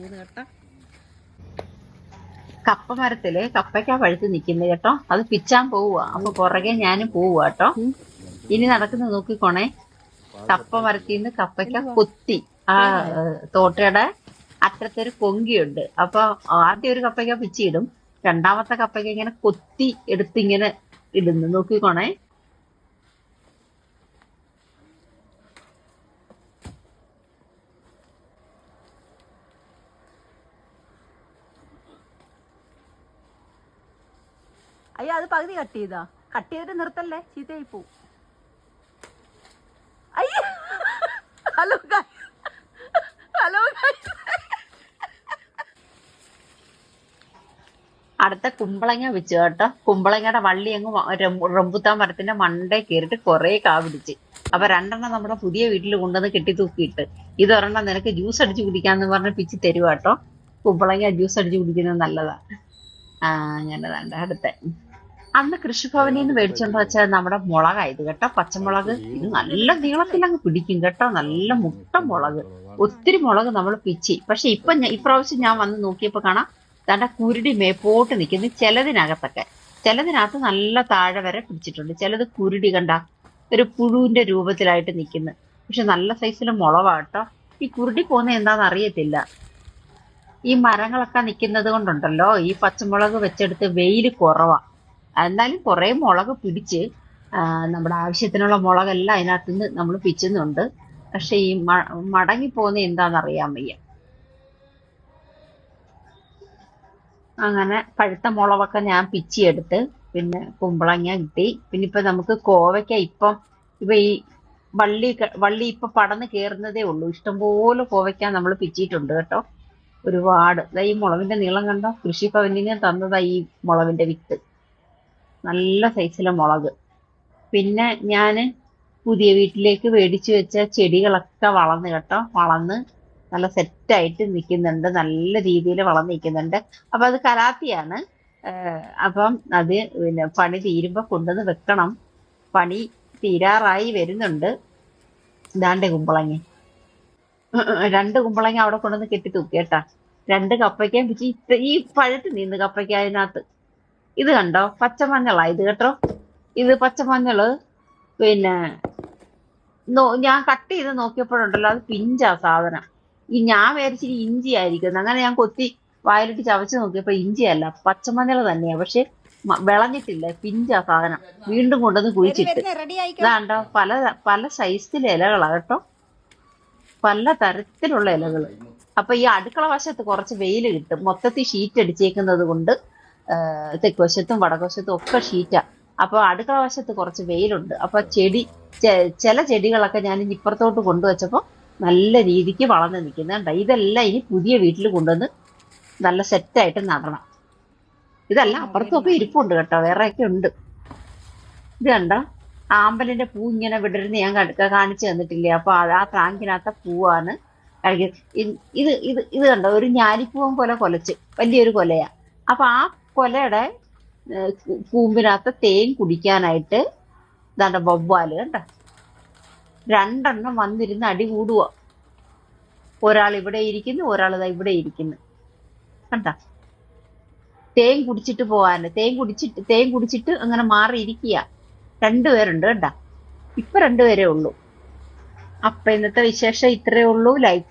പോകുന്നു കേട്ടോ. കപ്പ മരത്തിൽ കപ്പയ്ക്ക പഴുത്ത് നിൽക്കുന്നു കേട്ടോ. അത് പിച്ചാൻ പോവുക അപ്പൊ പുറകെ ഞാനും പോവുക കേട്ടോ. ഇനി നടക്കുന്നത് നോക്കിക്കോണേ. കപ്പ മരത്തിൽ നിന്ന് കപ്പയ്ക്ക കൊത്തി. ആ തോട്ടയുടെ അറ്റത്തൊരു പൊങ്കിയുണ്ട്. അപ്പൊ ആദ്യം ഒരു കപ്പയ്ക്ക പിച്ചിയിടും. രണ്ടാമത്തെ കപ്പയ്ക്ക ഇങ്ങനെ കൊത്തി എടുത്തിങ്ങനെ ഇടുന്നു. നോക്കിക്കോണേ. അയ്യോ അത് പകുതി കട്ട് ചെയ്താ. കട്ട് ചെയ്തിട്ട് നിർത്തല്ലേ? ചീത്തയായി പോവും. അയ്യോ! ഹലോ ഹലോ അടുത്ത കുമ്പളങ്ങ വെച്ചു കേട്ടോ. കുമ്പളങ്ങയുടെ വള്ളി അങ്ങ് റംബുത്താൻ മരത്തിന്റെ മണ്ടേ കയറിട്ട് കുറെ കാ പിടിച്ച്. അപ്പൊ രണ്ടെണ്ണം നമ്മുടെ പുതിയ വീട്ടിൽ കൊണ്ടുവന്ന് കെട്ടി തൂക്കിയിട്ട്. ഇത് ഒരെണ്ണം നിനക്ക് ജ്യൂസ് അടിച്ച് കുടിക്കാന്ന് പറഞ്ഞ് പിച്ചി തരുവാട്ടോ കുമ്പളങ്ങ ജ്യൂസ് അടിച്ച് കുടിക്കുന്നത് നല്ലതാ. ആ അങ്ങനെ വേണ്ട അന്ന് കൃഷിഭവനിൽ നിന്ന് മേടിച്ചെന്ന് വെച്ചാൽ നമ്മുടെ മുളകായത് കേട്ടോ പച്ചമുളക്. ഇത് നല്ല നീളത്തിൽ അങ്ങ് പിടിക്കും കേട്ടോ നല്ല മുട്ട മുളക്. ഒത്തിരി മുളക് നമ്മൾ പിച്ചി. പക്ഷെ ഇപ്പൊ ഇപ്രാവശ്യം ഞാൻ വന്ന് നോക്കിയപ്പോ കാണാം തന്റെ കുരുടി മേപ്പോട്ട് നിൽക്കുന്നു ചിലതിനകത്തൊക്കെ. ചിലതിനകത്ത് നല്ല താഴെ വരെ പിടിച്ചിട്ടുണ്ട്. ചിലത് കുരുടി കണ്ട ഒരു പുഴുവിന്റെ രൂപത്തിലായിട്ട് നിൽക്കുന്നു. പക്ഷെ നല്ല സൈസിലെ മുളവാട്ടോ ഈ കുരുടി പോകുന്ന എന്താണെന്ന് അറിയത്തില്ല. ഈ മരങ്ങളൊക്കെ നിൽക്കുന്നത് കൊണ്ടുണ്ടല്ലോ ഈ പച്ചമുളക് വെച്ചെടുത്ത് വെയിൽ കുറവാ. എന്നാലും കുറെ മുളക് പിടിച്ച് നമ്മുടെ ആവശ്യത്തിനുള്ള മുളകെല്ലാം അതിനകത്ത് നിന്ന് നമ്മൾ പിച്ചുന്നുണ്ട്. പക്ഷെ ഈ മടങ്ങി പോകുന്ന എന്താണെന്ന് അറിയാൻ വയ്യ. അങ്ങനെ പഴുത്ത മുളകൊക്കെ ഞാൻ പിച്ചിയെടുത്ത് പിന്നെ കുമ്പളങ്ങ കിട്ടി പിന്നെ ഇപ്പൊ നമുക്ക് കോവയ്ക്ക ഇപ്പം ഇപ്പൊ ഈ വള്ളി വള്ളി ഇപ്പൊ പടന്ന് കയറുന്നതേ ഉള്ളൂ. ഇഷ്ടംപോലെ കോവയ്ക്ക നമ്മൾ പിച്ചിയിട്ടുണ്ട് കേട്ടോ. ഒരുപാട്. ഈ മുളകിന്റെ നീളം കണ്ടോ? കൃഷിഭവനിന് തന്നതാ ഈ മുളകിന്റെ വിത്ത്. നല്ല സൈസിലെ മുളക്. പിന്നെ ഞാൻ പുതിയ വീട്ടിലേക്ക് മേടിച്ചു വെച്ച ചെടികളൊക്കെ വളർന്ന് കേട്ടോ. വളർന്ന് നല്ല സെറ്റായിട്ട് നിൽക്കുന്നുണ്ട്. നല്ല രീതിയിൽ വളർന്ന് നിൽക്കുന്നുണ്ട്. അപ്പൊ അത് കലാത്തിയാണ് അപ്പം അത് പിന്നെ പണി തീരുമ്പോൾ കൊണ്ടുവന്ന് വെക്കണം. പണി തീരാറായി വരുന്നുണ്ട്. ഇതാണ്ട് കുമ്പളങ്ങ. രണ്ട് കുമ്പളങ്ങ അവിടെ കൊണ്ടുവന്ന് കെട്ടി. തൂക്കി കേട്ടാ രണ്ട് കപ്പയ്ക്കും ഈ പഴുത്ത് നിന്ന് കപ്പയ്ക്ക അതിനകത്ത്. ഇത് കണ്ടോ? പച്ചമഞ്ഞളാ ഇത് കേട്ടോ. ഇത് പച്ചമഞ്ഞൾ. പിന്നെ ഞാൻ കട്ട് ചെയ്ത് നോക്കിയപ്പോഴുണ്ടല്ലോ അത് പിഞ്ചാ സാധനം. ഈ ഞാൻ വിചാരിച്ചിരി ഇഞ്ചി ആയിരിക്കും അങ്ങനെ ഞാൻ കൊത്തി വായിലിട്ട് ചവച്ച് നോക്കിയപ്പോ ഇഞ്ചിയല്ല പച്ചമഞ്ഞൾ തന്നെയാ. പക്ഷെ വിളഞ്ഞിട്ടില്ല പിഞ്ചാ സാധനം. വീണ്ടും കൊണ്ടുവന്ന് കുഴിച്ചിട്ട്. ഇതാണ്ടോ പല പല സൈസിലെ ഇലകളാ കേട്ടോ. പല തരത്തിലുള്ള ഇലകൾ അപ്പൊ ഈ അടുക്കള വശത്ത് കുറച്ച് വെയിൽ കിട്ടും. മൊത്തത്തിൽ ഷീറ്റ് അടിച്ചേക്കുന്നത് കൊണ്ട് തെക്കുവശത്തും വടക്കുവശത്തും ഒക്കെ ഷീറ്റാ അപ്പൊ അടുക്കള വശത്ത് കുറച്ച് വെയിലുണ്ട്. അപ്പൊ ചെടി ചില ചെടികളൊക്കെ ഞാൻ ഇനി ഇപ്പുറത്തോട്ട് കൊണ്ടുവച്ചപ്പോ നല്ല രീതിക്ക് വളർന്ന് നിൽക്കുന്നുണ്ട് ഇതെല്ലാം ഇനി പുതിയ വീട്ടിൽ കൊണ്ടുവന്ന് നല്ല സെറ്റായിട്ട് നടണം. ഇതല്ല അപ്പുറത്തൊക്കെ ഇരിപ്പുണ്ട് കേട്ടോ. വേറെയൊക്കെ ഉണ്ട്. ഇത് കണ്ടോ? ആമ്പലിന്റെ പൂ ഇങ്ങനെ വിടരുന്ന് ഞാൻ കടുക്ക കാണിച്ചു തന്നിട്ടില്ലേ? അപ്പൊ ആ ടാങ്കിനകത്ത പൂവാണ് കഴിക്കുന്നത്. ഇത് ഇത് ഇത് കണ്ടോ? ഒരു ഞാലിപ്പൂവൻ പോലെ കൊലച്ച്. വലിയൊരു കൊലയാ. അപ്പൊ ആ കൊലയുടെ കൂമ്പിനകത്ത് തേൻ കുടിക്കാനായിട്ട് ഇതാണ്ട വവ്വാൽ കണ്ട? രണ്ടെണ്ണം വന്നിരുന്ന് അടി കൂടുക ഒരാൾ ഇവിടെ ഇരിക്കുന്നു ഒരാൾ ഇതാ ഇവിടെ ഇരിക്കുന്നു. കണ്ട? തേൻ കുടിച്ചിട്ട് പോവാന്. തേൻ കുടിച്ചിട്ട് തേൻ കുടിച്ചിട്ട് അങ്ങനെ മാറിയിരിക്കുക രണ്ടുപേരുണ്ട് കണ്ട? ഇപ്പൊ രണ്ടുപേരേ ഉള്ളൂ. അപ്പൊ ഇന്നത്തെ വിശേഷം ഇത്രയേ ഉള്ളൂ. ലൈക്ക്